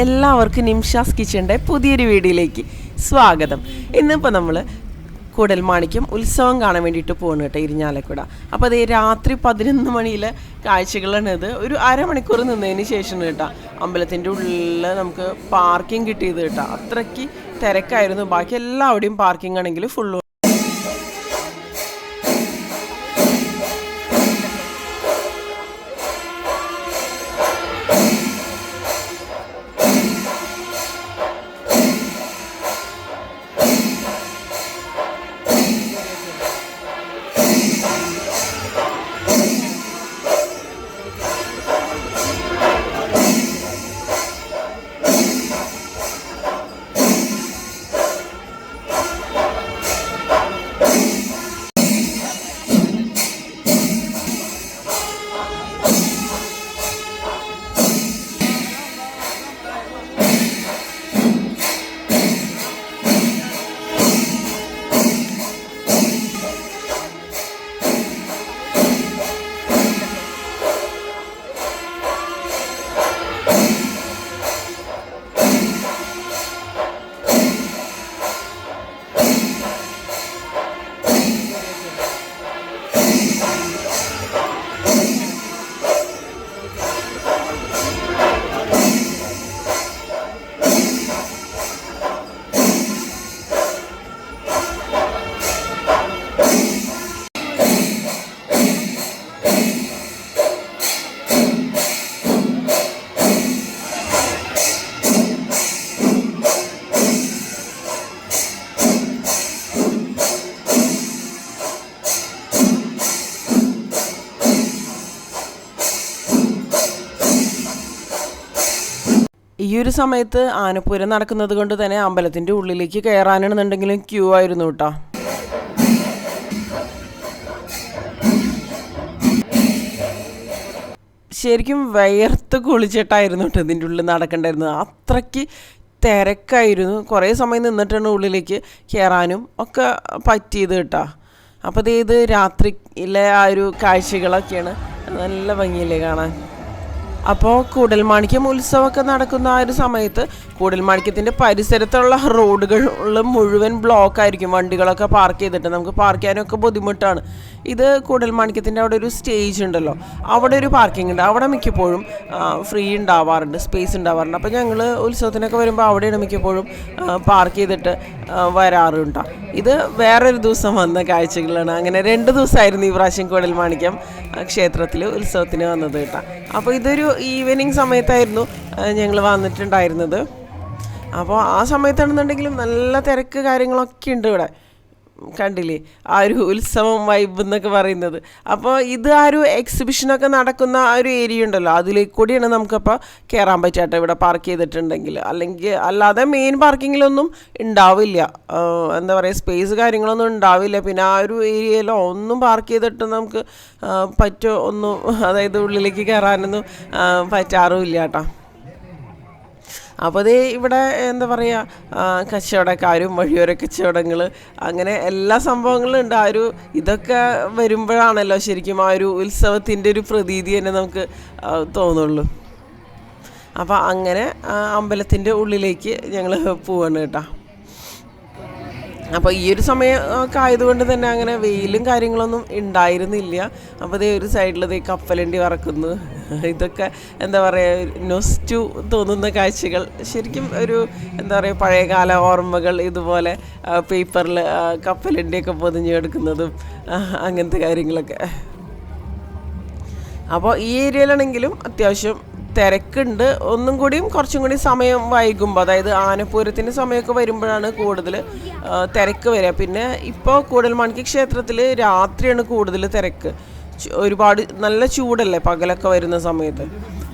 എല്ലാവർക്കും നിംഷാസ് കിച്ചന്റെ പുതിയൊരു വീഡിയോയിലേക്ക് സ്വാഗതം. ഇന്നിപ്പോൾ നമ്മൾ കൂടൽമാണിക്യം ഉത്സവം കാണാൻ വേണ്ടിയിട്ട് പോകുന്നു കേട്ടോ ഇരിഞ്ഞാലക്കുട. അപ്പോൾ അതേ രാത്രി പതിനൊന്ന് മണിയിലെ കാഴ്ചകളാണ് ഇത് ഒരു അരമണിക്കൂർ നിന്നതിന് ശേഷം കേട്ടോ അമ്പലത്തിന്റെ ഉള്ളിൽ നമുക്ക് പാർക്കിംഗ് കിട്ടിയത് കേട്ടോ. അത്രയ്ക്ക് തിരക്കായിരുന്നു. ബാക്കി എല്ലാവിടെയും പാർക്കിംഗ് ആണെങ്കിൽ ഫുള്ള് ഒരു സമയത്ത് ആനപ്പൂരം നടക്കുന്നത് കൊണ്ട് തന്നെ അമ്പലത്തിന്റെ ഉള്ളിലേക്ക് കയറാനാണെന്നുണ്ടെങ്കിലും ക്യൂ ആയിരുന്നു കേട്ടോ ശരിക്കും വയർത്ത് കുളിച്ചിട്ടായിരുന്നു കേട്ടോ ഇതിന്റെ ഉള്ളിൽ നടക്കണ്ടായിരുന്നത്. അത്രയ്ക്ക് തിരക്കായിരുന്നു. കുറേ സമയം നിന്നിട്ടാണ് ഉള്ളിലേക്ക് കയറാനും ഒക്കെ പറ്റിയത് കേട്ടോ അപ്പോൾ ഇത് രാത്രിയിലെ ആ ഒരു കാഴ്ചകളൊക്കെയാണ്. നല്ല ഭംഗിയല്ലേ കാണാൻ? അപ്പോൾ കൂടൽമാണിക്യം ഉത്സവമൊക്കെ നടക്കുന്ന ആ ഒരു സമയത്ത് കൂടൽമാണിക്യത്തിന്റെ പരിസരത്തുള്ള റോഡുകൾ മുഴുവൻ ബ്ലോക്ക് ആയിരിക്കും. വണ്ടികളൊക്കെ പാർക്ക് ചെയ്തിട്ട് നമുക്ക് പാർക്ക് ചെയ്യാനൊക്കെ ബുദ്ധിമുട്ടാണ്. ഇത് കൂടൽമാണിക്യത്തിന്റെ അവിടെ ഒരു സ്റ്റേജ് ഉണ്ടല്ലോ. അവിടെ ഒരു പാർക്കിംഗ് ഉണ്ട്. അവിടെ മിക്കപ്പോഴും ഫ്രീ ഉണ്ടാവാറുണ്ട് സ്പേസ് ഉണ്ടാവാറുണ്ട്. അപ്പോൾ ഞങ്ങൾ ഉത്സവത്തിനൊക്കെ വരുമ്പോൾ അവിടെയാണ് മിക്കപ്പോഴും പാർക്ക് ചെയ്തിട്ട് വരാറുണ്ടോ. ഇത് വേറൊരു ദിവസം വന്ന കാഴ്ചകളാണ്. അങ്ങനെ രണ്ട് ദിവസമായിരുന്നു ഈ പ്രാവശ്യം കൂടൽമാണിക്യം ക്ഷേത്രത്തിൽ ഉത്സവത്തിന് വന്നത് കേട്ടോ. അപ്പോൾ ഇതൊരു ഈവനിങ് സമയത്തായിരുന്നു ഞങ്ങൾ വന്നിട്ടുണ്ടായിരുന്നത്. അപ്പോൾ ആ സമയത്താണെന്നുണ്ടെങ്കിലും നല്ല തിരക്ക് കാര്യങ്ങളൊക്കെ ഉണ്ട് ഇവിടെ. കണ്ടില്ലേ? ആ ഒരു ഉത്സവം വൈബ് എന്നൊക്കെ പറയുന്നത്. അപ്പോൾ ഇത് ആ ഒരു എക്സിബിഷനൊക്കെ നടക്കുന്ന ആ ഒരു ഏരിയ ഉണ്ടല്ലോ. അതിലേക്ക് കൂടിയാണ് നമുക്കപ്പോൾ കയറാൻ പറ്റാട്ടോ ഇവിടെ പാർക്ക് ചെയ്തിട്ടുണ്ടെങ്കിൽ. അല്ലെങ്കിൽ അല്ലാതെ മെയിൻ പാർക്കിങ്ങിലൊന്നും ഉണ്ടാവില്ല. എന്താ പറയുക സ്പേസ് കാര്യങ്ങളൊന്നും ഉണ്ടാവില്ല. പിന്നെ ആ ഒരു ഏരിയയിലോ ഒന്നും പാർക്ക് ചെയ്തിട്ട് നമുക്ക് പറ്റോ ഒന്നും അതായത് ഉള്ളിലേക്ക് കയറാനൊന്നും പറ്റാറുമില്ല കേട്ടോ. അപ്പോൾ അതേ ഇവിടെ എന്താ പറയുക കച്ചവടക്കാരും വഴിയോര കച്ചവടങ്ങൾ അങ്ങനെ എല്ലാ സംഭവങ്ങളും ഉണ്ട്. ആ ഒരു ഇതൊക്കെ വരുമ്പോഴാണല്ലോ ശരിക്കും ആ ഒരു ഉത്സവത്തിന്റെ ഒരു പ്രതീതി തന്നെ നമുക്ക് തോന്നുള്ളൂ. അപ്പോൾ അങ്ങനെ അമ്പലത്തിന്റെ ഉള്ളിലേക്ക് ഞങ്ങൾ പോവാണ് കേട്ടോ. അപ്പോൾ ഈ ഒരു സമയമൊക്കെ ആയതുകൊണ്ട് തന്നെ അങ്ങനെ വെയിലും കാര്യങ്ങളൊന്നും ഉണ്ടായിരുന്നില്ല. അപ്പോൾ ഇതേ ഒരു സൈഡിൽ ദേ കപ്പലണ്ടി വറക്കുന്നു. ഇതൊക്കെ എന്താ പറയുക നൊസ്റ്റു തോന്നുന്ന കാഴ്ചകൾ. ശരിക്കും ഒരു എന്താ പറയുക പഴയകാല ഓർമ്മകൾ ഇതുപോലെ പേപ്പറിൽ കപ്പലണ്ടിയൊക്കെ പൊതിഞ്ഞു എടുക്കുന്നതും അങ്ങനത്തെ കാര്യങ്ങളൊക്കെ. അപ്പോൾ ഈ ഏരിയയിലാണെങ്കിലും അത്യാവശ്യം തിരക്കുണ്ട്. ഒന്നും കൂടിയും കുറച്ചും കൂടി സമയം വൈകുമ്പോൾ അതായത് ആനപ്പൂരത്തിന്റെ സമയമൊക്കെ വരുമ്പോഴാണ് കൂടുതൽ തിരക്ക് വരിക. പിന്നെ ഇപ്പോൾ കൂടൽമാണിക്യ ക്ഷേത്രത്തിൽ രാത്രിയാണ് കൂടുതൽ തിരക്ക്. ഒരുപാട് നല്ല ചൂടല്ലേ പകലൊക്കെ വരുന്ന സമയത്ത്?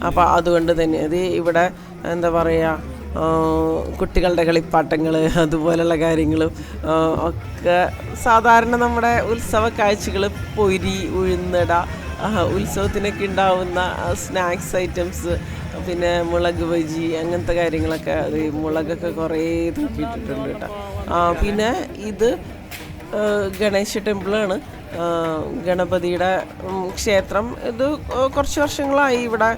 അപ്പോൾ അതുകൊണ്ട് തന്നെ അത് ഇവിടെ എന്താ പറയുക കുട്ടികളുടെ കളിപ്പാട്ടങ്ങൾ അതുപോലെയുള്ള കാര്യങ്ങളും ഒക്കെ സാധാരണ നമ്മുടെ ഉത്സവ കാഴ്ചകൾ പൊരി ഉഴുന്നട ഉത്സവത്തിനൊക്കെ ഉണ്ടാവുന്ന സ്നാക്സ് ഐറ്റംസ് പിന്നെ മുളക് ബജി അങ്ങനത്തെ കാര്യങ്ങളൊക്കെ അത് മുളകൊക്കെ കുറേ തൂക്കിയിട്ടിട്ടുണ്ട് കേട്ടോ. പിന്നെ ഇത് ഗണേശ ടെമ്പിളാണ്. ഗണപതിയുടെ ക്ഷേത്രം. ഇത് കുറച്ച് വർഷങ്ങളായി ഇവിടെ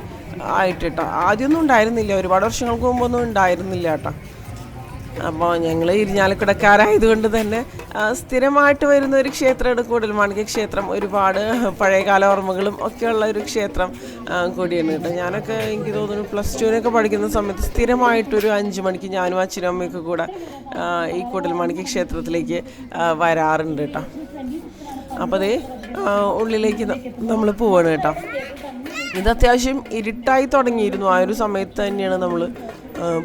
ആയിട്ട് കേട്ടോ. ആദ്യമൊന്നും ഉണ്ടായിരുന്നില്ല. ഒരുപാട് വർഷങ്ങൾക്ക് മുമ്പൊന്നും ഉണ്ടായിരുന്നില്ല കേട്ടോ. അപ്പോൾ ഞങ്ങൾ ഇരിഞ്ഞാലക്കുടക്കാരായതുകൊണ്ട് തന്നെ സ്ഥിരമായിട്ട് വരുന്ന ഒരു ക്ഷേത്രമാണ് കൂടുതൽ മാണിക്യ ക്ഷേത്രം. ഒരുപാട് പഴയകാല ഓർമ്മകളും ഒക്കെയുള്ള ഒരു ക്ഷേത്രം കൂടിയാണ് കേട്ടോ. ഞാനൊക്കെ എനിക്ക് തോന്നുന്നു പ്ലസ് ടുവിനൊക്കെ പഠിക്കുന്ന സമയത്ത് സ്ഥിരമായിട്ടൊരു അഞ്ച് മണിക്ക് ഞാനും അച്ഛനും അമ്മയൊക്കെ കൂടെ ഈ കൂടുതൽ മാണിക്യ ക്ഷേത്രത്തിലേക്ക് വരാറുണ്ട് കേട്ടോ. അപ്പോൾ അതേ ഉള്ളിലേക്ക് നമ്മൾ പോവാണ് കേട്ടോ. ഇത് അത്യാവശ്യം ഇരുട്ടായി തുടങ്ങിയിരുന്നു ആ ഒരു സമയത്ത് തന്നെയാണ് നമ്മൾ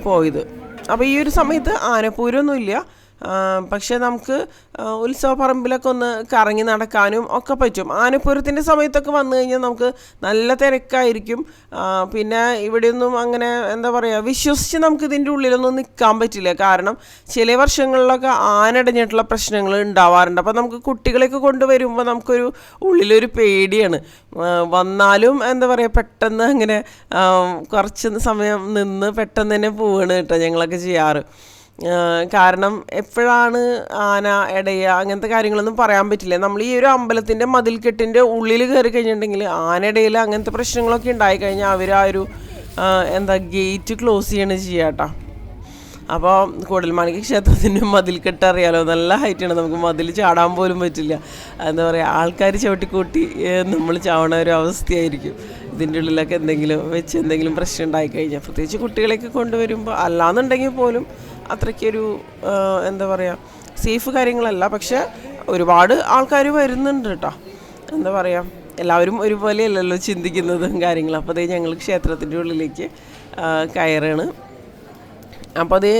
പോയത്. അപ്പോൾ ഈ ഒരു സമയത്ത് ആനപ്പൂരമൊന്നുമില്ല പക്ഷേ നമുക്ക് ഉത്സവപ്പറമ്പിലൊക്കെ ഉത്സവ പറമ്പിലൊക്കെ ഒന്ന് കറങ്ങി നടക്കാനും ഒക്കെ പറ്റും. ആനപ്പുരത്തിന്റെ സമയത്തൊക്കെ വന്നു കഴിഞ്ഞാൽ നമുക്ക് നല്ല തിരക്കായിരിക്കും. പിന്നെ ഇവിടെയൊന്നും അങ്ങനെ എന്താ പറയുക വിശ്വസിച്ച് നമുക്ക് ഇതിന്റെ ഉള്ളിലൊന്നും നിൽക്കാൻ പറ്റില്ല. കാരണം ചില വർഷങ്ങളിലൊക്കെ ആനടഞ്ഞിട്ടുള്ള പ്രശ്നങ്ങൾ ഉണ്ടാവാറുണ്ട്. അപ്പോൾ നമുക്ക് കുട്ടികളെയൊക്കെ കൊണ്ടുവരുമ്പോൾ നമുക്കൊരു ഉള്ളിലൊരു പേടിയാണ്. വന്നാലും എന്താ പറയുക പെട്ടെന്ന് അങ്ങനെ കുറച്ച് സമയം നിന്ന് പെട്ടെന്ന് തന്നെ പോവാണ് കേട്ടോ ഞങ്ങളൊക്കെ ചെയ്യാറ്. കാരണം എപ്പോഴാണ് ആന ഇടയ അങ്ങനത്തെ കാര്യങ്ങളൊന്നും പറയാൻ പറ്റില്ല. നമ്മൾ ഈ ഒരു അമ്പലത്തിന്റെ മതിൽക്കെട്ടിന്റെ ഉള്ളിൽ കയറി കഴിഞ്ഞിട്ടുണ്ടെങ്കിൽ ആനയിടയിൽ അങ്ങനത്തെ പ്രശ്നങ്ങളൊക്കെ ഉണ്ടായി കഴിഞ്ഞാൽ അവർ ആ ഒരു എന്താ ഗേറ്റ് ക്ലോസ് ചെയ്യണ ചെയ്യാട്ടോ അപ്പോൾ കൂടൽമാണിക്ക് ക്ഷേത്രത്തിന്റെ മതിൽക്കെട്ട് അറിയാലോ? നല്ല ഹൈറ്റാണ് നമുക്ക് മതിൽ ചാടാൻ പോലും പറ്റില്ല. എന്താ പറയുക ആൾക്കാർ ചവിട്ടിക്കൂട്ടി നമ്മൾ ചാവണ ഒരു അവസ്ഥയായിരിക്കും. ഇതിന്റെ ഉള്ളിലൊക്കെ എന്തെങ്കിലും വെച്ച് എന്തെങ്കിലും പ്രശ്നം ഉണ്ടായി കഴിഞ്ഞാൽ പ്രത്യേകിച്ച് കുട്ടികളെയൊക്കെ കൊണ്ടുവരുമ്പോൾ അല്ലാന്നുണ്ടെങ്കിൽ പോലും അത്രയ്ക്കൊരു എന്താ പറയുക സേഫ് കാര്യങ്ങളല്ല. പക്ഷെ ഒരുപാട് ആൾക്കാർ വരുന്നുണ്ട് കേട്ടോ എന്താ പറയുക എല്ലാവരും ഒരുപോലെയല്ലല്ലോ ചിന്തിക്കുന്നതും കാര്യങ്ങളും. അപ്പോൾ അതേ ഞങ്ങൾ ക്ഷേത്രത്തിന്റെ ഉള്ളിലേക്ക് കയറാണ്. അപ്പോൾ അത്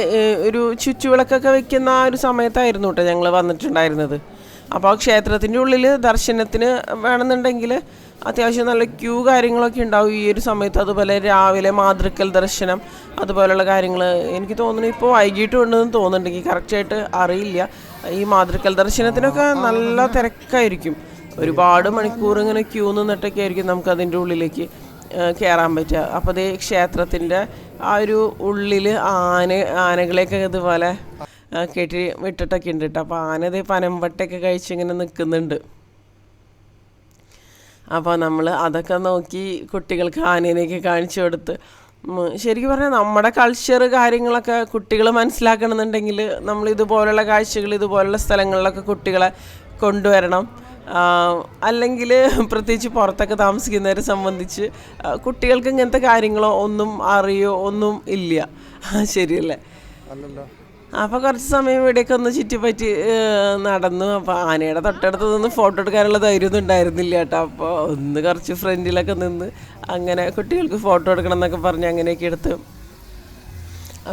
ഒരു ചുറ്റുവിളക്കൊക്കെ വെക്കുന്ന ആ ഒരു സമയത്തായിരുന്നു കേട്ടോ ഞങ്ങൾ വന്നിട്ടുണ്ടായിരുന്നത്. അപ്പോൾ ക്ഷേത്രത്തിന്റെ ഉള്ളിൽ ദർശനത്തിന് വേണമെന്നുണ്ടെങ്കിൽ അത്യാവശ്യം നല്ല ക്യൂ കാര്യങ്ങളൊക്കെ ഉണ്ടാവും ഈ ഒരു സമയത്ത്. അതുപോലെ രാവിലെ മാതൃക്കൽ ദർശനം അതുപോലെയുള്ള കാര്യങ്ങൾ എനിക്ക് തോന്നുന്നു ഇപ്പോൾ വൈകിട്ട് ഉണ്ടെന്ന് തോന്നുന്നുണ്ടെങ്കിൽ കറക്റ്റായിട്ട് അറിയില്ല. ഈ മാതൃക്കൽ ദർശനത്തിനൊക്കെ നല്ല തിരക്കായിരിക്കും. ഒരുപാട് മണിക്കൂർ ഇങ്ങനെ ക്യൂ നിന്നിട്ടൊക്കെ ആയിരിക്കും നമുക്ക് അതിന്റെ ഉള്ളിലേക്ക് കയറാൻ പറ്റുക. അപ്പോൾ അതേ ക്ഷേത്രത്തിന്റെ ആ ഒരു ഉള്ളിൽ ആന ആനകളെയൊക്കെ ഇതുപോലെ കെട്ടി വിട്ടിട്ടൊക്കെ ഉണ്ട് കേട്ടോ. അപ്പോൾ ആന ഇതേ കഴിച്ച് ഇങ്ങനെ നിൽക്കുന്നുണ്ട്. അപ്പോൾ നമ്മൾ അതൊക്കെ നോക്കി കുട്ടികൾക്ക് ആനേനെയൊക്കെ കാണിച്ചു കൊടുത്ത്. ശരിക്കും പറഞ്ഞാൽ നമ്മുടെ കൾച്ചർ കാര്യങ്ങളൊക്കെ കുട്ടികൾ മനസ്സിലാക്കണമെന്നുണ്ടെങ്കിൽ നമ്മൾ ഇതുപോലുള്ള കാഴ്ചകൾ ഇതുപോലുള്ള സ്ഥലങ്ങളിലൊക്കെ കുട്ടികളെ കൊണ്ടുവരണം. അല്ലെങ്കിൽ പ്രത്യേകിച്ച് പുറത്തൊക്കെ താമസിക്കുന്നവരെ സംബന്ധിച്ച് കുട്ടികൾക്ക് ഇങ്ങനത്തെ കാര്യങ്ങളോ ഒന്നും അറിയോ ഒന്നും ഇല്ല. ശരിയല്ലേ? അല്ലല്ലോ. അപ്പോൾ കുറച്ച് സമയം ഇവിടെയൊക്കെ ഒന്ന് ചുറ്റിപ്പറ്റി നടന്നു. അപ്പോൾ ആനയുടെ തൊട്ടടുത്ത് നിന്ന് ഫോട്ടോ എടുക്കാനുള്ള ധൈര്യമൊന്നും ഉണ്ടായിരുന്നില്ല കേട്ടോ. അപ്പോൾ ഒന്ന് കുറച്ച് ഫ്രണ്ടിലൊക്കെ നിന്ന് അങ്ങനെ കുട്ടികൾക്ക് ഫോട്ടോ എടുക്കണം എന്നൊക്കെ പറഞ്ഞ് അങ്ങനെയൊക്കെ എടുത്ത്.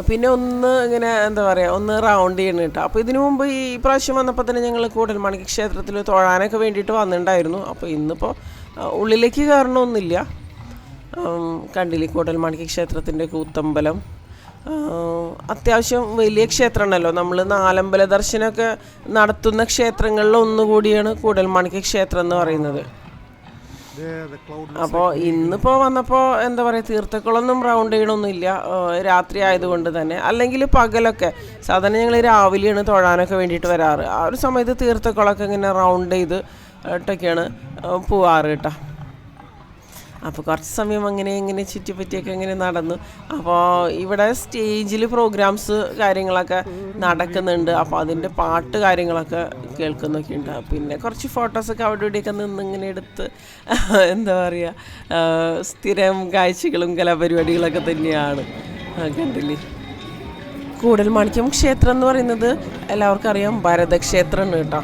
പിന്നെ ഒന്ന് ഇങ്ങനെ എന്താ പറയുക ഒന്ന് റൗണ്ട് ചെയ്യണം കേട്ടോ. അപ്പോൾ ഇതിനു മുമ്പ് ഈ പ്രാവശ്യം വന്നപ്പോൾ തന്നെ ഞങ്ങൾ കൂടൽമാണിക്യ ക്ഷേത്രത്തിൽ തൊഴാനൊക്കെ വേണ്ടിയിട്ട് വന്നിട്ടുണ്ടായിരുന്നു. അപ്പോൾ ഇന്നിപ്പോൾ ഉള്ളിലേക്ക് കയറണമൊന്നുമില്ല കണ്ടില്ലേ കൂടൽമാണിക്യ ക്ഷേത്രത്തിന്റെ കൂത്തമ്പലം? അത്യാവശ്യം വലിയ ക്ഷേത്രമാണല്ലോ നമ്മൾ നാലമ്പല ദർശനമൊക്കെ നടത്തുന്ന ക്ഷേത്രങ്ങളിൽ ഒന്നുകൂടിയാണ് കൂടൽമാണിക്യ ക്ഷേത്രം എന്ന് പറയുന്നത്. അപ്പോൾ ഇന്നിപ്പോൾ വന്നപ്പോൾ എന്താ പറയുക തീർത്ഥക്കുളമൊന്നും റൗണ്ട് ചെയ്യണമൊന്നുമില്ല. രാത്രി ആയതുകൊണ്ട് തന്നെ. അല്ലെങ്കിൽ പകലൊക്കെ. സാധാരണ ഞങ്ങൾ രാവിലെയാണ് തൊഴാനൊക്കെ വേണ്ടിയിട്ട് വരാറ്. ആ ഒരു സമയത്ത് തീർത്ഥക്കുളമൊക്കെ ഇങ്ങനെ റൗണ്ട് ചെയ്ത് ഇട്ടൊക്കെയാണ് പോവാറ് കേട്ടോ. അപ്പോൾ കുറച്ച് സമയം അങ്ങനെ ഇങ്ങനെ ചുറ്റിപ്പറ്റിയൊക്കെ ഇങ്ങനെ നടന്നു. അപ്പോൾ ഇവിടെ സ്റ്റേജിൽ പ്രോഗ്രാംസ് കാര്യങ്ങളൊക്കെ നടക്കുന്നുണ്ട്. അപ്പോൾ അതിന്റെ പാട്ട് കാര്യങ്ങളൊക്കെ കേൾക്കുന്നൊക്കെ ഉണ്ട്. പിന്നെ കുറച്ച് ഫോട്ടോസൊക്കെ അവിടെ ഇവിടെയൊക്കെ നിന്ന് ഇങ്ങനെ എടുത്ത് എന്താ പറയുക സ്ഥിരം കാഴ്ചകളും കലാപരിപാടികളൊക്കെ തന്നെയാണ്. കണ്ടില്ലേ? കൂടൽ മാണിക്യം ക്ഷേത്രം എന്ന് പറയുന്നത് എല്ലാവർക്കും അറിയാം. ഭരതക്ഷേത്രമാണ് കേട്ടോ.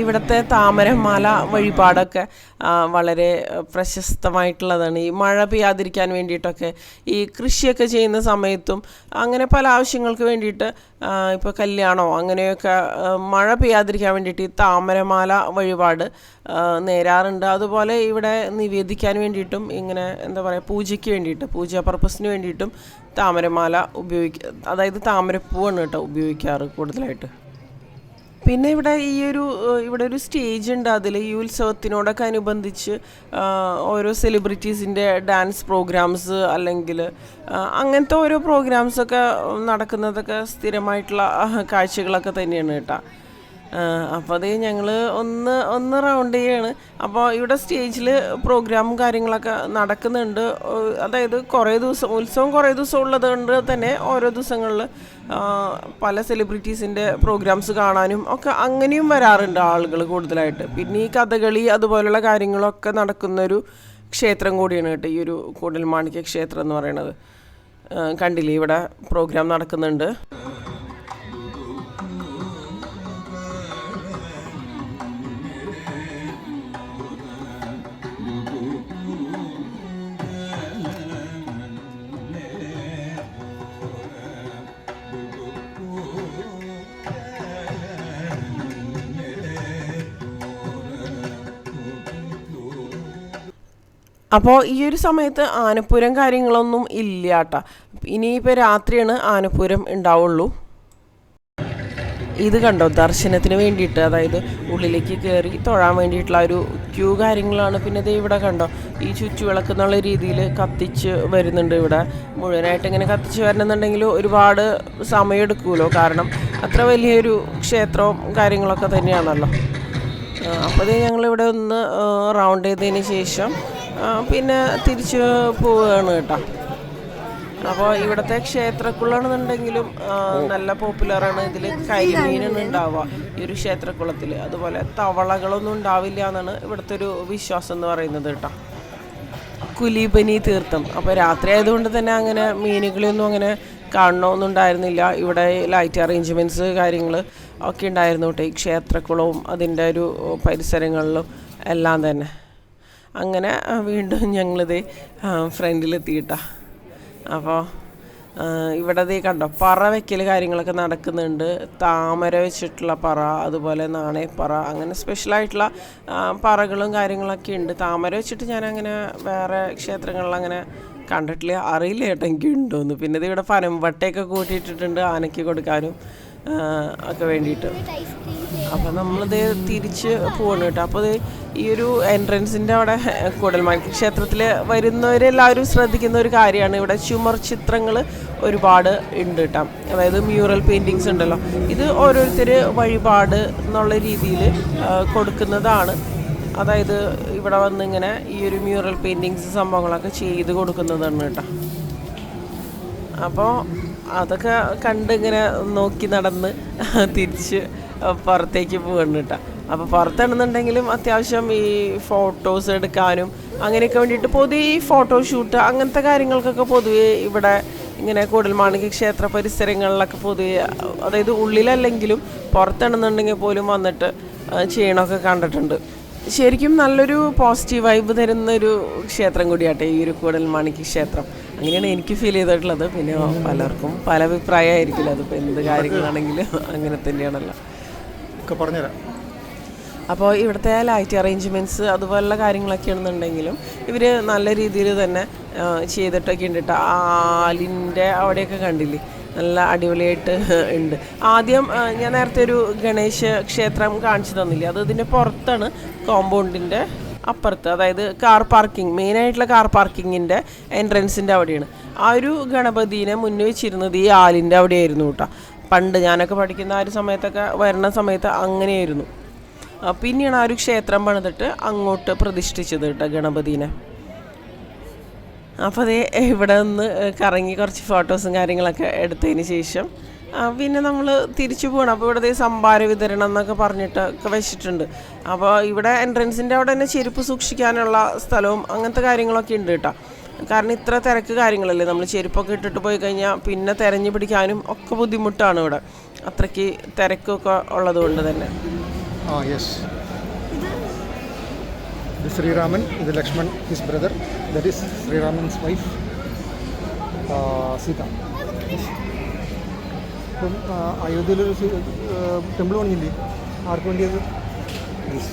ഇവിടുത്തെ താമരമാല വഴിപാടൊക്കെ വളരെ പ്രശസ്തമായിട്ടുള്ളതാണ്. ഈ മഴ പെയ്യാതിരിക്കാൻ വേണ്ടിയിട്ടൊക്കെ ഈ കൃഷിയൊക്കെ ചെയ്യുന്ന സമയത്തും അങ്ങനെ പല ആവശ്യങ്ങൾക്ക് വേണ്ടിയിട്ട് ഇപ്പോൾ കല്യാണമോ അങ്ങനെയൊക്കെ മഴ പെയ്യാതിരിക്കാൻ വേണ്ടിയിട്ട് ഈ താമരമാല വഴിപാട് നേരാറുണ്ട്. അതുപോലെ ഇവിടെ നിവേദിക്കാൻ വേണ്ടിയിട്ടും ഇങ്ങനെ എന്താ പറയുക പൂജയ്ക്ക് വേണ്ടിയിട്ട് പൂജാ പർപ്പസിന് വേണ്ടിയിട്ടും താമരമാല ഉപയോഗിക്കുക അതായത് താമരപ്പൂവാണ് കേട്ടോ ഉപയോഗിക്കാറ് കൂടുതലായിട്ട്. പിന്നെ ഇവിടെ ഈ ഒരു ഇവിടെ ഒരു സ്റ്റേജ് ഉണ്ട്. അതിൽ ഈ ഉത്സവത്തിനോടൊക്കെ അനുബന്ധിച്ച് ഓരോ സെലിബ്രിറ്റീസിന്റെ ഡാൻസ് പ്രോഗ്രാംസ് അല്ലെങ്കിൽ അങ്ങനത്തെ ഓരോ പ്രോഗ്രാംസൊക്കെ നടക്കുന്നതൊക്കെ സ്ഥിരമായിട്ടുള്ള കാഴ്ചകളൊക്കെ തന്നെയാണ് കേട്ടോ. അപ്പോൾ അത് ഞങ്ങൾ ഒന്ന് ഒന്ന് റൗണ്ട് ചെയ്യാണ്. അപ്പോൾ ഇവിടെ സ്റ്റേജിൽ പ്രോഗ്രാമും കാര്യങ്ങളൊക്കെ നടക്കുന്നുണ്ട്. അതായത് കുറേ ദിവസം ഉത്സവം കുറേ ദിവസം ഉള്ളത് കൊണ്ട് തന്നെ ഓരോ ദിവസങ്ങളിൽ പല സെലിബ്രിറ്റീസിന്റെ പ്രോഗ്രാംസ് കാണാനും ഒക്കെ അങ്ങനെയും വരാറുണ്ട് ആളുകൾ കൂടുതലായിട്ട്. പിന്നെ ഈ കഥകളി അതുപോലുള്ള കാര്യങ്ങളൊക്കെ നടക്കുന്നൊരു ക്ഷേത്രം കൂടിയാണ് കേട്ടോ ഈ ഒരു കൂടൽ മാണിക്യ ക്ഷേത്രം എന്ന് പറയുന്നത്. കണ്ടില്ലേ ഇവിടെ പ്രോഗ്രാം നടക്കുന്നുണ്ട്. അപ്പോൾ ഈ ഒരു സമയത്ത് ആനപ്പൂരം കാര്യങ്ങളൊന്നും ഇല്ല കേട്ടോ ഇനിയിപ്പോൾ രാത്രിയാണ് ആനപ്പൂരം ഉണ്ടാവുള്ളൂ. ഇത് കണ്ടോ? ദർശനത്തിന് വേണ്ടിയിട്ട് അതായത് ഉള്ളിലേക്ക് കയറി തൊഴാൻ വേണ്ടിയിട്ടുള്ള ഒരു ക്യൂ കാര്യങ്ങളാണ്. പിന്നെ ഇത് ഇവിടെ കണ്ടോ? ഈ ചുറ്റുവിളക്ക് എന്നുള്ള രീതിയിൽ കത്തിച്ച് വരുന്നുണ്ട് ഇവിടെ. മുഴുവനായിട്ട് ഇങ്ങനെ കത്തിച്ച് വരണമെന്നുണ്ടെങ്കിൽ ഒരുപാട് സമയമെടുക്കുമല്ലോ കാരണം അത്ര വലിയൊരു ക്ഷേത്രവും കാര്യങ്ങളൊക്കെ തന്നെയാണല്ലോ. അപ്പോൾ ഞങ്ങളിവിടെ ഒന്ന് റൗണ്ട് ചെയ്തതിന് ശേഷം പിന്നെ തിരിച്ച് പോവുകയാണ് കേട്ടോ. അപ്പോൾ ഇവിടുത്തെ ക്ഷേത്രക്കുളാണെന്നുണ്ടെങ്കിലും നല്ല പോപ്പുലറാണ് ഇതിൽ കരിമീനാണ് ഉണ്ടാവുക ഈ ഒരു ക്ഷേത്രക്കുളത്തിൽ അതുപോലെ തവളകളൊന്നും ഉണ്ടാവില്ല എന്നാണ് ഇവിടുത്തെ ഒരു വിശ്വാസം എന്ന് പറയുന്നത് കേട്ടോ. കുലീപനി തീർത്ഥം. അപ്പോൾ രാത്രി ആയതുകൊണ്ട് തന്നെ അങ്ങനെ മീനുകളെയൊന്നും അങ്ങനെ കാണണമെന്നും ഉണ്ടായിരുന്നില്ല ഇവിടെ ലൈറ്റ് അറേഞ്ച്മെന്റ്സ് കാര്യങ്ങൾ ഒക്കെ ഉണ്ടായിരുന്നു കേട്ടോ ഈ ക്ഷേത്രക്കുളവും അതിന്റെ ഒരു പരിസരങ്ങളിലും എല്ലാം തന്നെ. അങ്ങനെ വീണ്ടും ഞങ്ങളിത് ഫ്രണ്ടിലെത്തിയിട്ടാ. അപ്പോൾ ഇവിടെ ദേ കണ്ടോ പറ വെക്കൽ കാര്യങ്ങളൊക്കെ നടക്കുന്നുണ്ട്. താമര വെച്ചിട്ടുള്ള പറ അതുപോലെ നാണയപ്പറ അങ്ങനെ സ്പെഷ്യലായിട്ടുള്ള പറകളും കാര്യങ്ങളൊക്കെ ഉണ്ട്. താമര വെച്ചിട്ട് ഞാൻ അങ്ങനെ വേറെ ക്ഷേത്രങ്ങളിൽ അങ്ങനെ കണ്ടിട്ടില്ല. അറിയില്ല ചേട്ടാ എനിക്ക് ഉണ്ടോന്ന്. പിന്നെ ഇത് ഇവിടെ വട്ടയൊക്കെ കൂട്ടിയിട്ടിട്ടുണ്ട് ആനയ്ക്ക് കൊടുക്കാനും ഒക്കെ വേണ്ടിയിട്ട്. അപ്പം നമ്മളിത് തിരിച്ച് പോകണം കേട്ടോ. അപ്പോൾ ഈ ഒരു എൻട്രൻസിന്റെ അവിടെ കൂടൽമാണിക്യ ക്ഷേത്രത്തിൽ വരുന്നവരെല്ലാവരും ശ്രദ്ധിക്കുന്ന ഒരു കാര്യമാണ്. ഇവിടെ ചുമർ ചിത്രങ്ങൾ ഒരുപാട് ഉണ്ട് കേട്ടോ. അതായത് മ്യൂറൽ പെയിന്റിങ്സ് ഉണ്ടല്ലോ. ഇത് ഓരോരുത്തർ വഴിപാട് എന്നുള്ള രീതിയിൽ കൊടുക്കുന്നതാണ്. അതായത് ഇവിടെ വന്നിങ്ങനെ ഈ ഒരു മ്യൂറൽ പെയിന്റിങ്സ് സംഭവങ്ങളൊക്കെ ചെയ്ത് കൊടുക്കുന്നതാണ് കേട്ടോ. അപ്പോൾ അതൊക്കെ കണ്ട് ഇങ്ങനെ നോക്കി നടന്ന് തിരിച്ച് പുറത്തേക്ക് പോകണം കേട്ടോ. അപ്പോൾ പുറത്താണെന്നുണ്ടെങ്കിലും അത്യാവശ്യം ഈ ഫോട്ടോസ് എടുക്കാനും അങ്ങനെയൊക്കെ വേണ്ടിയിട്ട് പൊതുവെ ഈ ഫോട്ടോഷൂട്ട് അങ്ങനത്തെ കാര്യങ്ങൾക്കൊക്കെ പൊതുവേ ഇവിടെ ഇങ്ങനെ കൂടൽമാണിക്യ ക്ഷേത്ര പരിസരങ്ങളിലൊക്കെ പൊതുവെ അതായത് ഉള്ളിലല്ലെങ്കിലും പുറത്താണെന്നുണ്ടെങ്കിൽ പോലും വന്നിട്ട് ചെയ്യണമൊക്കെ കണ്ടിട്ടുണ്ട്. ശരിക്കും നല്ലൊരു പോസിറ്റീവ് വൈബ് തരുന്ന ഒരു ക്ഷേത്രം കൂടിയാട്ടെ ഈ ഒരു കൂടൽമാണിക്യ ക്ഷേത്രം. അങ്ങനെയാണ് എനിക്ക് ഫീൽ ചെയ്തിട്ടുള്ളത്. പിന്നെ പലർക്കും പല അഭിപ്രായമായിരിക്കില്ല. അതിപ്പോൾ എന്ത് കാര്യങ്ങളാണെങ്കിലും അങ്ങനെ തന്നെയാണല്ലോ. ഒക്കെ പറഞ്ഞുതരാം. അപ്പോൾ ഇവിടുത്തെ ലൈറ്റ് അറേഞ്ച്മെന്റ്സ് അതുപോലുള്ള കാര്യങ്ങളൊക്കെ ഉണ്ടെന്നുണ്ടെങ്കിലും ഇവർ നല്ല രീതിയിൽ തന്നെ ചെയ്തിട്ടൊക്കെ ഉണ്ട് കേട്ടോ ആലിന്റെ അവിടെയൊക്കെ കണ്ടില്ലേ? നല്ല അടിപൊളിയായിട്ട് ഉണ്ട്. ആദ്യം ഞാൻ നേരത്തെ ഒരു ഗണേശ ക്ഷേത്രം കാണിച്ചു തന്നില്ലേ? അത് ഇതിന്റെ പുറത്താണ് കോമ്പൗണ്ടിന്റെ അപ്പുറത്ത് അതായത് കാർ പാർക്കിംഗ് മെയിനായിട്ടുള്ള കാർ പാർക്കിങ്ങിന്റെ എൻട്രൻസിന്റെ അവിടെയാണ്. ആ ഒരു ഗണപതിനെ മുന്നിൽ വെച്ചിരുന്നത് ഈ ആലിന്റെ അവിടെയായിരുന്നു കേട്ടോ പണ്ട് ഞാനൊക്കെ പഠിക്കുന്ന ആ ഒരു സമയത്തൊക്കെ വരണ സമയത്ത് അങ്ങനെയായിരുന്നു. പിന്നെയാണ് ആ ഒരു ക്ഷേത്രം പണിതിട്ട് അങ്ങോട്ട് പ്രതിഷ്ഠിച്ചത് കേട്ടോ ഗണപതിനെ. അപ്പോൾ അതേ ഇവിടെ നിന്ന് കറങ്ങി കുറച്ച് ഫോട്ടോസും കാര്യങ്ങളൊക്കെ എടുത്തതിന് ശേഷം പിന്നെ നമ്മൾ തിരിച്ചു പോകണം അപ്പോൾ ഇവിടെ സംഭാര വിതരണം എന്നൊക്കെ പറഞ്ഞിട്ട് ഒക്കെ വെച്ചിട്ടുണ്ട്. അപ്പോൾ ഇവിടെ എൻട്രൻസിന്റെ അവിടെ തന്നെ ചെരുപ്പ് സൂക്ഷിക്കാനുള്ള സ്ഥലവും അങ്ങനത്തെ കാര്യങ്ങളൊക്കെ ഉണ്ട് കേട്ടോ കാരണം ഇത്ര തിരക്ക് കാര്യങ്ങളല്ലേ? നമ്മൾ ചെരുപ്പൊക്കെ ഇട്ടിട്ട് പോയി കഴിഞ്ഞാൽ പിന്നെ തിരഞ്ഞു പിടിക്കാനും ഒക്കെ ബുദ്ധിമുട്ടാണ് ഇവിടെ. അത്രയ്ക്ക് തിരക്കൊക്കെ ഉള്ളത് കൊണ്ട് തന്നെ. യെസ് ഇത് ശ്രീരാമൻ ഇത് Lakshman his brother that is Sriraman's wife Sita. ഇപ്പം അയോധ്യയിലൊരു ടെമ്പിൾ പണിഞ്ഞില്ലേ? ആർക്ക് വേണ്ടിയത്? Yes,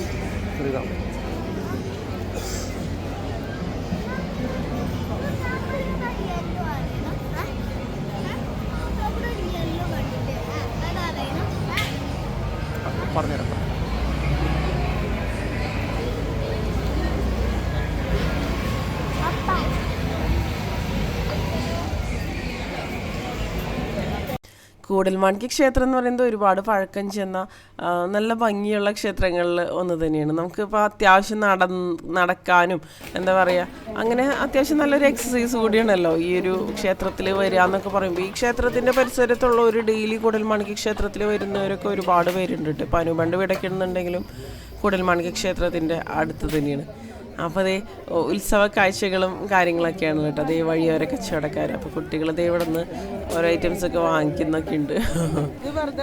കൂടൽമാണിക്യ ക്ഷേത്രം എന്ന് പറയുന്നത് ഒരുപാട് പഴക്കം ചെന്ന നല്ല ഭംഗിയുള്ള ക്ഷേത്രങ്ങളിൽ ഒന്ന് തന്നെയാണ്. നമുക്കിപ്പോൾ അത്യാവശ്യം നട നടക്കാനും എന്താ പറയുക അങ്ങനെ അത്യാവശ്യം നല്ലൊരു എക്സസൈസ് കൂടിയാണല്ലോ ഈ ഒരു ക്ഷേത്രത്തിൽ വരിക എന്നൊക്കെ പറയുമ്പോൾ ഈ ക്ഷേത്രത്തിന്റെ പരിസരത്തുള്ള ഒരു ഡെയിലി കൂടൽമാണിക്ക് ക്ഷേത്രത്തിൽ വരുന്നവരൊക്കെ ഒരുപാട് പേരുണ്ട് ഇപ്പോൾ അനുബണ്ട് വിടയ്ക്കുന്നുണ്ടെങ്കിലും കൂടൽമാണിക്ക് ക്ഷേത്രത്തിന്റെ അടുത്ത് തന്നെയാണ്. അപ്പോൾ അതേ ഉത്സവ കാഴ്ചകളും കാര്യങ്ങളൊക്കെയാണ് കേട്ടോ. അതേ ഓരോ കച്ചവടക്കാർ. അപ്പോൾ കുട്ടികൾ ദേ ഇവിടെ നിന്ന് ഓരോ ഐറ്റംസ് ഒക്കെ വാങ്ങിക്കുന്നൊക്കെ ഉണ്ട്. ഇത് വെറുതെ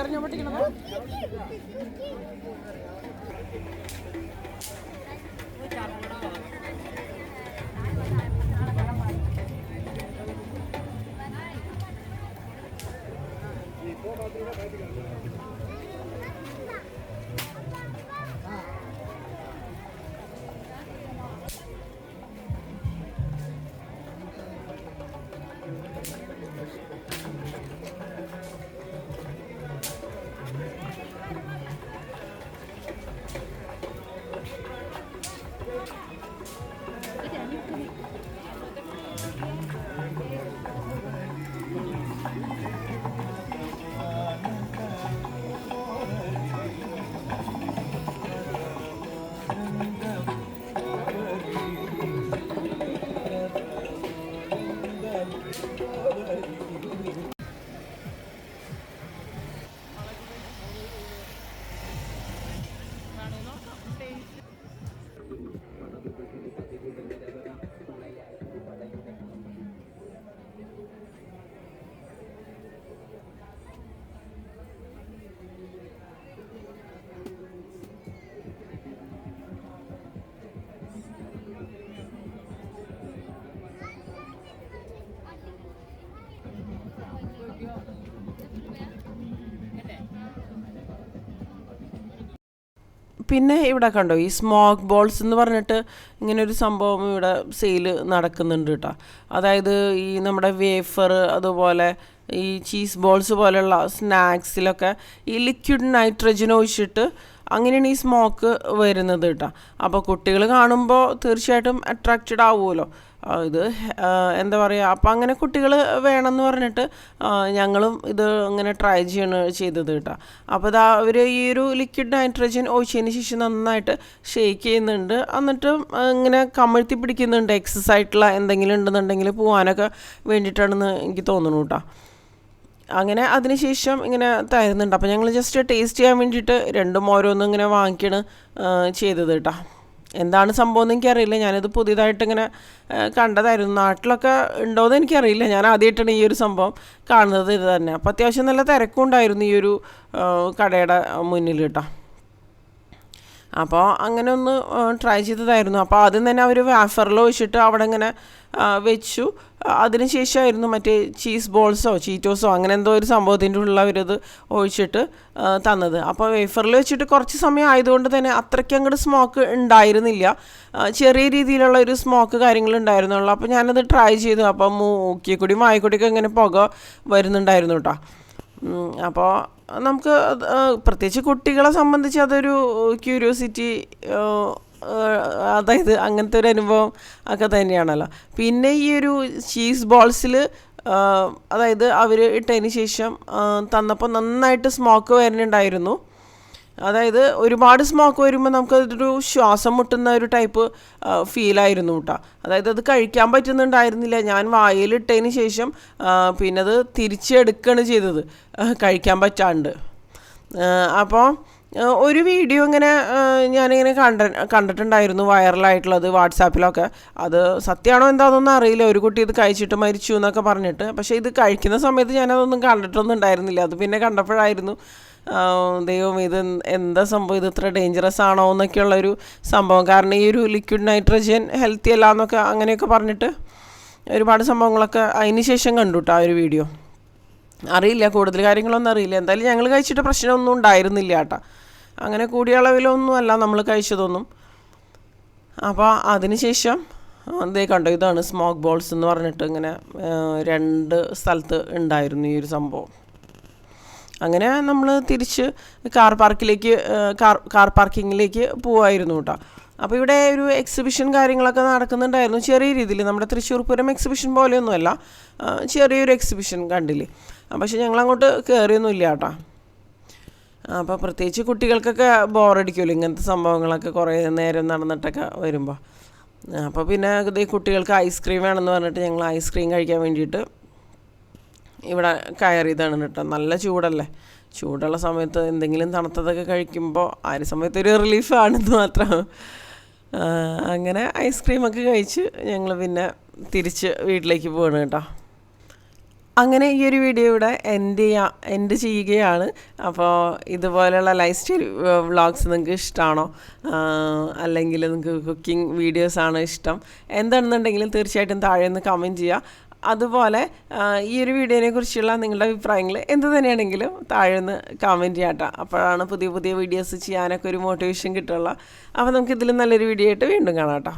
പിന്നെ ഇവിടെ കണ്ടോ ഈ സ്മോക്ക് ബോൾസ് എന്ന് പറഞ്ഞിട്ട് ഇങ്ങനെ ഒരു സംഭവം ഇവിടെ സെയിൽ നടക്കുന്നുണ്ട് കേട്ടോ അതായത് ഈ നമ്മുടെ വേഫർ അതുപോലെ ഈ ചീസ് ബോൾസ് പോലെയുള്ള സ്നാക്സിലൊക്കെ ഈ ലിക്വിഡ് നൈട്രജൻ ഒഴിച്ചിട്ട് അങ്ങനെയാണ് ഈ സ്മോക്ക് വരുന്നത് കേട്ടോ അപ്പോൾ കുട്ടികൾ കാണുമ്പോൾ തീർച്ചയായിട്ടും അട്രാക്റ്റഡ് ആവുമല്ലോ. ഇത് എന്താ പറയുക അപ്പം അങ്ങനെ കുട്ടികൾ വേണമെന്ന് പറഞ്ഞിട്ട് ഞങ്ങളും ഇത് ഇങ്ങനെ ട്രൈ ചെയ്യണ ചെയ്തത് കേട്ടോ. അപ്പോൾ ഇതാ അവർ ഈ ഒരു ലിക്വിഡ് നൈട്രജൻ ഒഴിച്ചതിന് ശേഷം നന്നായിട്ട് ഷേക്ക് ചെയ്യുന്നുണ്ട്. എന്നിട്ട് ഇങ്ങനെ കമഴ്ത്തി പിടിക്കുന്നുണ്ട്. എക്സസ് ആയിട്ടുള്ള എന്തെങ്കിലും ഉണ്ടെന്നുണ്ടെങ്കിൽ പോകാനൊക്കെ വേണ്ടിയിട്ടാണെന്ന് എനിക്ക് തോന്നുന്നു കേട്ടോ. അങ്ങനെ അതിനുശേഷം ഇങ്ങനെ തരുന്നുണ്ട്. അപ്പോൾ ഞങ്ങൾ ജസ്റ്റ് ടേസ്റ്റ് ചെയ്യാൻ വേണ്ടിയിട്ട് രണ്ടും ഓരോന്നും ഇങ്ങനെ വാങ്ങിക്കണം ചെയ്തത് കേട്ടോ. എന്താണ് സംഭവം എന്ന് എനിക്കറിയില്ല. ഞാനിത് പുതിയതായിട്ട് ഇങ്ങനെ കണ്ടതായിരുന്നു. നാട്ടിലൊക്കെ ഉണ്ടോയെന്ന് എനിക്കറിയില്ല. ഞാൻ ആദ്യമായിട്ടാണ് ഈ ഒരു സംഭവം കാണുന്നത് ഇത് തന്നെ. അപ്പോൾ അത്യാവശ്യം നല്ല തിരക്കുണ്ടായിരുന്നു ഈ ഒരു കടയുടെ മുന്നിൽ കേട്ടോ. അപ്പോൾ അങ്ങനെ ഒന്ന് ട്രൈ ചെയ്തതായിരുന്നു. അപ്പോൾ ആദ്യം തന്നെ അവർ വാഫറിൽ വെച്ചിട്ട് അവിടെ ഇങ്ങനെ വെച്ചു. അതിന് ശേഷമായിരുന്നു മറ്റേ ചീസ് ബോൾസോ ചീറ്റോസോ അങ്ങനെ എന്തോ ഒരു സംഭവത്തിന്റെ ഉള്ളിൽ അവരത് ഒഴിച്ചിട്ട് തന്നത്. അപ്പോൾ വേഫറിൽ വെച്ചിട്ട് കുറച്ച് സമയം ആയതുകൊണ്ട് തന്നെ അത്രയ്ക്ക് അങ്ങോട്ട് സ്മോക്ക് ഉണ്ടായിരുന്നില്ല. ചെറിയ രീതിയിലുള്ള ഒരു സ്മോക്ക് കാര്യങ്ങൾ ഉണ്ടായിരുന്നുള്ളൂ. അപ്പോൾ ഞാനത് ട്രൈ ചെയ്തു. അപ്പോൾ മൂക്കിയെ കൂടി വായിക്കൂടിയൊക്കെ ഇങ്ങനെ പുക വരുന്നുണ്ടായിരുന്നു കേട്ടോ. അപ്പോൾ നമുക്ക് പ്രത്യേകിച്ച് കുട്ടികളെ സംബന്ധിച്ച് അതൊരു ക്യൂരിയോസിറ്റി അതായത് അങ്ങനത്തെ ഒരു അനുഭവം ഒക്കെ തന്നെയാണല്ലോ. പിന്നെ ഈ ഒരു ചീസ് ബോൾസിൽ അതായത് അവർ ഇട്ടതിന് ശേഷം തന്നപ്പോൾ നന്നായിട്ട് സ്മോക്ക് വരുന്നുണ്ടായിരുന്നു. അതായത് ഒരുപാട് സ്മോക്ക് വരുമ്പോൾ നമുക്കതൊരു ശ്വാസം മുട്ടുന്ന ഒരു ടൈപ്പ് ഫീലായിരുന്നു കേട്ടോ അതായത് അത് കഴിക്കാൻ പറ്റുന്നുണ്ടായിരുന്നില്ല. ഞാൻ വായിലിട്ടതിന് ശേഷം പിന്നെ അത് തിരിച്ചെടുക്കുകയാണ് ചെയ്തത്. കഴിക്കാൻ പറ്റാണ്ട്. അപ്പോൾ ഒരു വീഡിയോ ഇങ്ങനെ ഞാനിങ്ങനെ കണ്ട കണ്ടിട്ടുണ്ടായിരുന്നു വൈറലായിട്ടുള്ളത് വാട്സാപ്പിലൊക്കെ. അത് സത്യമാണോ എന്താണെന്നൊന്നും അറിയില്ല. ഒരു കുട്ടി ഇത് കഴിച്ചിട്ട് മരിച്ചു എന്നൊക്കെ പറഞ്ഞിട്ട്. പക്ഷേ ഇത് കഴിക്കുന്ന സമയത്ത് ഞാനതൊന്നും കണ്ടിട്ടൊന്നും ഉണ്ടായിരുന്നില്ല. അത് പിന്നെ കണ്ടപ്പോഴായിരുന്നു. ദൈവം ഇത് എന്താ സംഭവം? ഇത് ഇത്ര ഡേഞ്ചറസ് ആണോ എന്നൊക്കെയുള്ളൊരു സംഭവം. കാരണം ഈ ഒരു ലിക്വിഡ് നൈട്രജൻ ഹെൽത്തി അല്ല എന്നൊക്കെ അങ്ങനെയൊക്കെ പറഞ്ഞിട്ട് ഒരുപാട് സംഭവങ്ങളൊക്കെ അതിന് ശേഷം കണ്ടു കേട്ടോ ആ ഒരു വീഡിയോ അറിയില്ല കൂടുതൽ കാര്യങ്ങളൊന്നും അറിയില്ല. എന്തായാലും ഞങ്ങൾ കഴിച്ചിട്ട് പ്രശ്നമൊന്നും ഉണ്ടായിരുന്നില്ല കേട്ടോ അങ്ങനെ കൂടിയ അളവിലൊന്നും അല്ല നമ്മൾ കഴിച്ചതൊന്നും. അപ്പോൾ അതിനുശേഷം എന്തേ കണ്ടോ ഇതാണ് സ്മോക്ക് ബോൾസ് എന്ന് പറഞ്ഞിട്ട് ഇങ്ങനെ രണ്ട് സ്ഥലത്ത് ഉണ്ടായിരുന്നു ഈ ഒരു സംഭവം. അങ്ങനെ നമ്മൾ തിരിച്ച് കാർ പാർക്കിലേക്ക് കാർ കാർ പാർക്കിങ്ങിലേക്ക് പോവായിരുന്നു കേട്ടോ അപ്പോൾ ഇവിടെ ഒരു എക്സിബിഷൻ കാര്യങ്ങളൊക്കെ നടക്കുന്നുണ്ടായിരുന്നു ചെറിയ രീതിയിൽ നമ്മുടെ തൃശ്ശൂർ പൂരം എക്സിബിഷൻ പോലെയൊന്നുമല്ല. ചെറിയൊരു എക്സിബിഷൻ കണ്ടില്ലേ പക്ഷെ ഞങ്ങളങ്ങോട്ട് കയറിയൊന്നുമില്ല കേട്ടോ അപ്പോൾ പ്രത്യേകിച്ച് കുട്ടികൾക്കൊക്കെ ബോറടിക്കുമല്ലോ ഇങ്ങനത്തെ സംഭവങ്ങളൊക്കെ കുറേ നേരം നടന്നിട്ടൊക്കെ വരുമ്പോൾ അപ്പോൾ പിന്നെ കുട്ടികൾക്ക് ഐസ്ക്രീം വേണമെന്ന് പറഞ്ഞിട്ട് ഞങ്ങൾ ഐസ്ക്രീം കഴിക്കാൻ വേണ്ടിയിട്ട് ഇവിടെ കയറിയതാണ് കേട്ടോ. നല്ല ചൂടല്ലേ? ചൂടുള്ള സമയത്ത് എന്തെങ്കിലും തണുത്തതൊക്കെ കഴിക്കുമ്പോൾ ആ ഒരു സമയത്ത് ഒരു റിലീഫാണെന്ന് മാത്രം. അങ്ങനെ ഐസ്ക്രീമൊക്കെ കഴിച്ച് ഞങ്ങൾ പിന്നെ തിരിച്ച് വീട്ടിലേക്ക് പോകണം കേട്ടോ. അങ്ങനെ ഈ ഒരു വീഡിയോ ഇവിടെ എൻഡ് ചെയ്യാം എൻഡ് ചെയ്യുകയാണ്. അപ്പോൾ ഇതുപോലെയുള്ള ലൈഫ് സ്റ്റൈൽ വ്ളോഗ്സ് നിങ്ങൾക്ക് ഇഷ്ടമാണോ അല്ലെങ്കിൽ നിങ്ങൾക്ക് കുക്കിംഗ് വീഡിയോസാണോ ഇഷ്ടം? എന്താണെന്നുണ്ടെങ്കിലും തീർച്ചയായിട്ടും താഴെ നിന്ന് കമന്റ് ചെയ്യുക അതുപോലെ ഈ ഒരു വീഡിയോനെ കുറിച്ചുള്ള നിങ്ങളുടെ അഭിപ്രായങ്ങൾ എന്ത് തന്നെയാണെങ്കിലും താഴെ നിന്ന് കമന്റ് ചെയ്യാട്ടോ. അപ്പോഴാണ് പുതിയ പുതിയ വീഡിയോസ് ചെയ്യാനൊക്കെ ഒരു മോട്ടിവേഷൻ കിട്ടുള്ളൂ അപ്പോൾ നമുക്ക് ഇതിലും നല്ലൊരു വീഡിയോ ആയിട്ട് വീണ്ടും കാണാം കേട്ടോ.